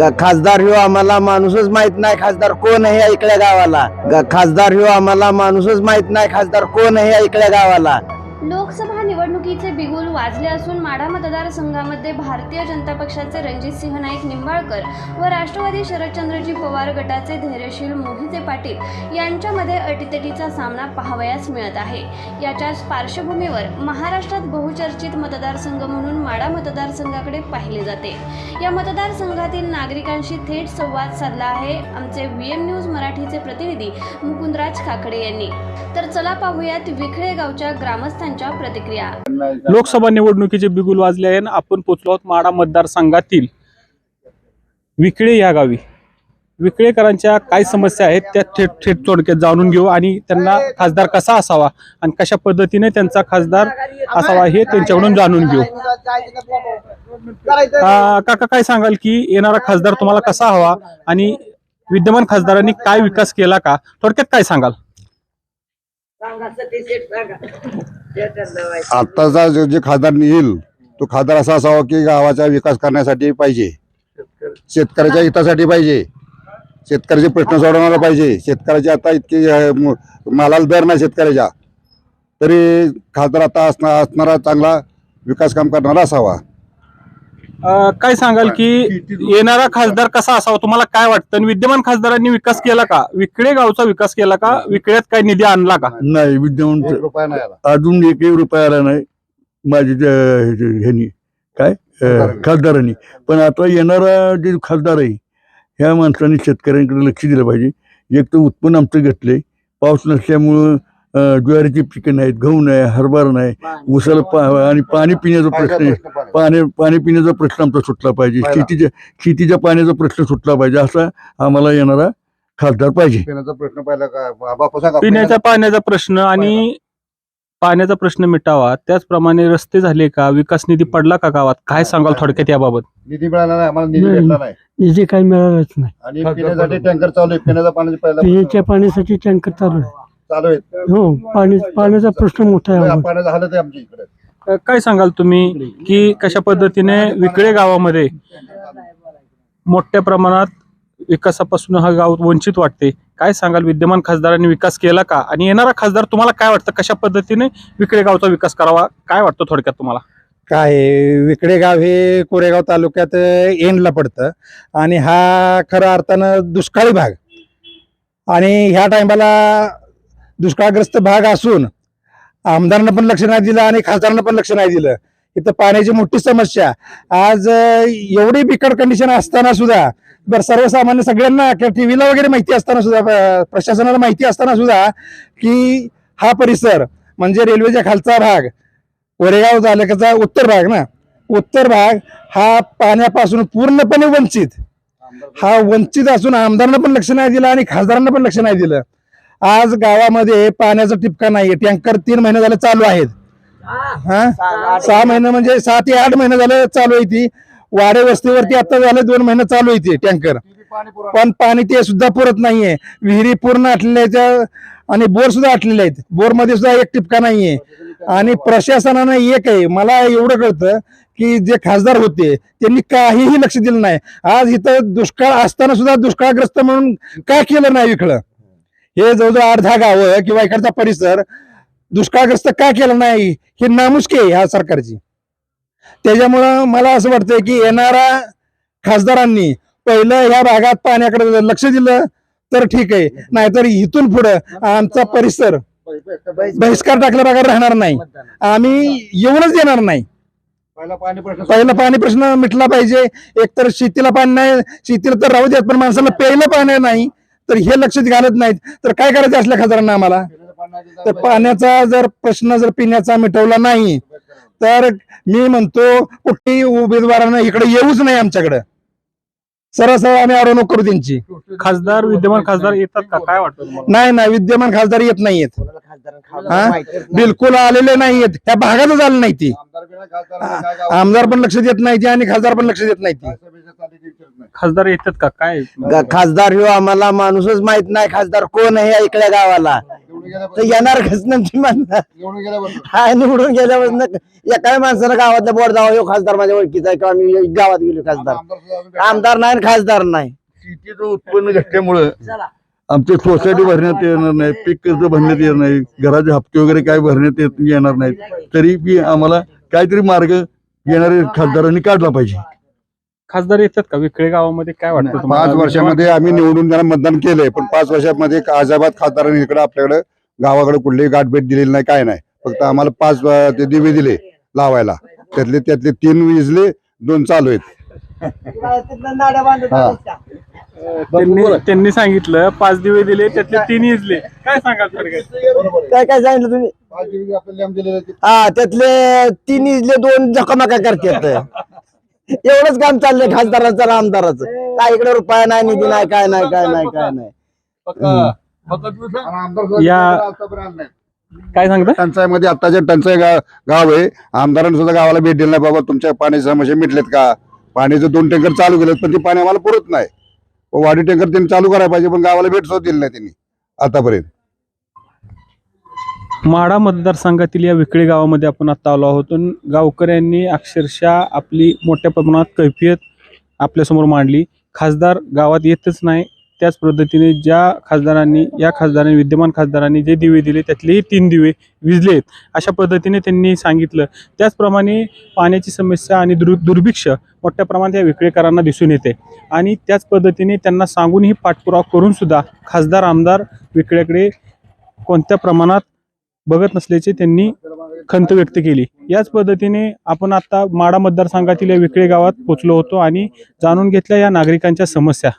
खासदार ह्यो आम्हाला माणूसच माहीत नाही खासदार कोण आहे इकड्या गावाला? ग- खासदार ह्यो आम्हाला माणूसच माहीत नाही खासदार कोण आहे इकड्या गावाला? लोकसभा निवडणुकीचे बिगुल वाजले असून माढा मतदारसंघामध्ये भारतीय जनता पक्षाचे रणजित सिंह नाईक निंबाळकर व राष्ट्रवादी शरदचंद्रजी पवार गटाचे धैर्यशील मोहिते पाटील यांच्यामध्ये अटीतटीचा सामना पाहावयास मिळत आहे. याच्याच पार्श्वभूमीवर महाराष्ट्रात बहुचर्चित मतदारसंघ म्हणून माढा मतदारसंघाकडे पाहिले जाते. या मतदारसंघातील नागरिकांशी थेट संवाद साधला आहे. आमचे व्ही एम न्यूज मराठीचे प्रतिनिधी मुकुंदराज काकडे यांनी. तर चला पाहूयात विखळे गावच्या ग्रामस्थांच्या प्रतिक्रिया. लोकसभा निवडणुकीचे बिगुल वाजले आहे आणि आपण पोचलो आहोत माडा मतदारसंघातील विकळे या गावी. विकळेकरांच्या काय समस्या आहेत त्या थेट थेट थोडक्यात जाणून घेऊ आणि त्यांना खासदार कसा असावा आणि कशा पद्धतीने त्यांचा खासदार असावा हे त्यांच्याकडून जाणून घेऊ. काका काय सांगाल की येणारा खासदार तुम्हाला कसा हवा आणि विद्यमान खासदारांनी काय विकास केला का? थोडक्यात काय सांगाल? आत्ताचा जो जे खासदार येईल तो खासदार असा असावा की गावाचा विकास करण्यासाठी पाहिजे. शेतकऱ्याच्या हितासाठी पाहिजे. शेतकऱ्याचे प्रश्न सोडवणारा पाहिजे. शेतकऱ्याचे आता इतके अं, मालाला दर नाही शेतकऱ्याच्या. तरी खासदार आता असणार असणारा चांगला विकास काम करणारा असावा. अं, काय सांगाल की येणारा खासदार कसा असावा? तुम्हाला काय वाटतं? आणि विद्यमान खासदारांनी विकास केला का? विकळे गावचा विकास केला का? विकळ्यात काय निधी आणला का? नाही विद्यमान एक रुपया नाही आला. अजून एकही रुपया आला नाही. माझे जे- जे- ह्यांनी काय? अं, खासदारांनी. पण आता येणारा जे खासदार आहे ह्या माणसाने शेतकऱ्यांकडे लक्ष दिलं पाहिजे. एक तर उत्पन्न आमचं घेतलंय. पाऊस नसल्यामुळं ज्वारीची पिकं नाहीत गहू नाही हरभरा नाही उसाला पा आणि पाणी पिण्याचा प्रश्न आहे. पाणी पाणी पिण्याचा प्रश्न आमचा सुटला पाहिजे. शेतीच्या शेतीच्या पाण्याचा प्रश्न सुटला पाहिजे असा आम्हाला येणारा खासदार पाहिजे. पिण्याचा प्रश्न पाहिला पिण्याच्या पाण्याचा प्रश्न आणि पाण्याचा प्रश्न मिटावा. त्याचप्रमाणे रस्ते झाले का? विकास निधी पडला का गावात? काय सांगाल थोडक्यात याबाबत? निधी मिळाला नाही आम्हाला निधी नाही. भेटला नाही. निधी काही मिळालाच नाही. आणि पिण्यासाठी टँकर चालू आहे. पिण्याचा पाण्याचा पहिला पिण्याच्या पाण्यासाठी टँकर चालू आहे. चालू आहे हो पाणी पाण्याचा प्रश्न मोठा आहे आम्हाला. पाण्याचं हालत आहे आमच्या इकडे. अं, काय सांगाल तुम्ही की कशा पद्धतीने विकळे गावामध्ये मोठ्या प्रमाणात विकासापासून हा गाव वंचित वाटते? काय सांगाल? विद्यमान खासदारांनी विकास केला का? आणि येणारा खासदार तुम्हाला काय वाटतं? कशा पद्धतीने विकळे गावचा विकास करावा? काय वाटतं थोडक्यात तुम्हाला? काय आहे, विकडे गाव हे कोरेगाव तालुक्यात एंडला पडतं. आणि हा खऱ्या अर्थानं दुष्काळी भाग. आणि ह्या टायमाला दुष्काळग्रस्त भाग असून आमदारांना पण लक्ष नाही दिलं आणि खासदारांना पण लक्ष नाही दिलं. इथं पाण्याची मोठी समस्या. आज एवढी बिकट कंडिशन असताना सुद्धा बरं सर्वसामान्य सगळ्यांना टीव्हीला वगैरे माहिती असताना सुद्धा प्रशासनाला माहिती असताना सुद्धा की हा परिसर म्हणजे रेल्वेच्या खालचा भाग कोरेगाव तालुक्याचा उत्तर भाग ना? उत्तर भाग हा पाण्यापासून पूर्णपणे वंचित. हा वंचित असून आमदारांना पण लक्ष नाही दिलं आणि खासदारांना पण लक्ष नाही दिलं. आज गावामध्ये पाण्याचा टिपका नाहीये. टँकर तीन महिने झाले चालू आहेत. हा? सहा महिने म्हणजे सहा ते आठ महिने झाले चालू आहे ती. वाडे वस्तीवरती आता झाले दोन महिने चालू आहे ती टँकर. पण पाणी ते सुद्धा पुरत नाहीये. विहिरी पूर्ण आटलेल्या आणि बोर सुद्धा आटलेले आहेत. बोरमध्ये सुद्धा एक टिपका नाहीये. आणि प्रशासनानं एक आहे मला एवढं कळतं की जे खासदार होते त्यांनी काहीही लक्ष दिलं नाही. आज इथं दुष्काळ असताना सुद्धा दुष्काळग्रस्त म्हणून का केलं नाही इकडं हे जवळजवळ अर्धा गावं किंवा इकडचा परिसर दुष्काळग्रस्त का केलं नाही हे नामुष्की आहे ह्या सरकारची. त्याच्यामुळं मला असं वाटतंय की येणाऱ्या खासदारांनी पहिलं ह्या भागात पाण्याकडे लक्ष दिलं तर ठीक आहे. नाहीतर इथून पुढं आमचा परिसर बहिष्कार टाकल्या भागात राहणार नाही. आम्ही येऊनच देणार नाही. पहिला पाणी प्रश्न पहिला पाणी प्रश्न मिटला पाहिजे. एकतर शेतीला पाणी नाही शेतीला तर राहू देत पण माणसाला प्यायला पाणी नाही. तर हे लक्ष घालत नाहीत. तर काय करायचं असल्या खासदारांना आम्हाला? तर पाण्याचा जर प्रश्न जर पिण्याचा मिटवला नाही तर मी म्हणतो कुठेही उमेदवारांना इकडे येऊच नाही आमच्याकडे. सरळ सरळ आम्ही अडवणूक करू त्यांची. खासदार विद्यमान खासदार येतात का? काय वाटतं तुम्हाला? नाही नाही विद्यमान खासदार येत नाहीयेत. हा? बिलकुल आलेले नाहीयेत. त्या भागातच आले नाही ती. आमदार पण लक्ष देत नाही ती आणि खासदार पण लक्ष देत नाही ती. खासदार येतात का? काय? ग- खासदार ह्यो आम्हाला माणूसच माहीत नाही खासदार कोण आहे इकड्या गावाला? तर येणार कस नक्की म्हणणार हा निवडून गेल्यापासून एका माणसानं गावातल्या बोर्ड जावा ह्यो खासदार माझ्या ओळखीचा आहे किंवा मी गावात गेलो खासदार. आमदार नाही आणि खासदार नाही. शेतीचं उत्पन्न घटल्यामुळं आमचे सोसायटी भरण्यात येणार नाही पीक कर्ज भरण्यात येणार नाही घराचे हप्ते वगैरे काय भरण्यात येत- येणार नाहीत. तरी बी आम्हाला काहीतरी मार्ग येणारे खासदारांनी काढला पाहिजे. खासदार येतात का? विक्ळे गावामध्ये काय वाटतं तुम्हाला? पाच वर्षामध्ये आम्ही निवडून त्यांना मतदान केलंय पण पाच वर्षामध्ये अजाबाद खासदारांनी इकडे आपल्याकडे गावाकडे कुठलीही गाठभेट दिलेली नाही काय नाही. फक्त आम्हाला पाच अं, ते दिवे दिले लावायला. त्यातले त्यातले तीन विजले दोन चालू आहेत. हा. त्यांनी त्यांनी सांगितलं पाच दिवे दिले त्यातले तीन इजले काय सांगाल? काय काय सांगितलं तुम्ही? हा त्यातले तीन इजले दोन जखमाका करतात? एवढंच काम चाललंय खासदाराचं आणि आमदाराचं. काय इकडे रुपया नाही निधी नाही काय नाही काय नाही काय नाही. या- काय सांगता? टंचाईमध्ये आताच्या टंचाई गाव आहे. आमदारांनी सुद्धा गावाला भेट दिली नाही बाबा तुमच्या पाण्याच्या समस्या मिटलेत का? पाण्याचे दोन टँकर चालू केलेत पण ते पाणी आम्हाला पुरत नाही. व वाढी टँकर त्यांनी चालू करायला पाहिजे पण गावाला भेट सुद्धा दिली नाही त्यांनी आतापर्यंत. माढा मतदारसंघातील या विकळे गावामध्ये आपण आता आलो आहोत. आणि गावकऱ्यांनी अक्षरशः आपली मोठ्या प्रमाणात कैफियत आपल्यासमोर मांडली. खासदार गावात येतच नाही. त्याच पद्धतीने ज्या खासदारांनी या खासदारांनी विद्यमान खासदारांनी जे दिवे दिले त्यातलेही तीन दिवे विजलेत अशा पद्धतीने त्यांनी सांगितलं. त्याचप्रमाणे पाण्याची समस्या आणि दुर् दुर्भिक्ष मोठ्या प्रमाणात या विक्रेकरांना दिसून येते. आणि त्याच पद्धतीने त्यांना सांगूनही पाठपुरावा करूनसुद्धा खासदार आमदार विक्रेकडे कोणत्या प्रमाणात बघत नसल्याचे त्यांनी खंत व्यक्त केली. याच पद्धतीने आपण आता माडा मतदारसंघातील या विकळे गावात पोचलो होतो आणि जाणून घेतल्या या नागरिकांच्या समस्या.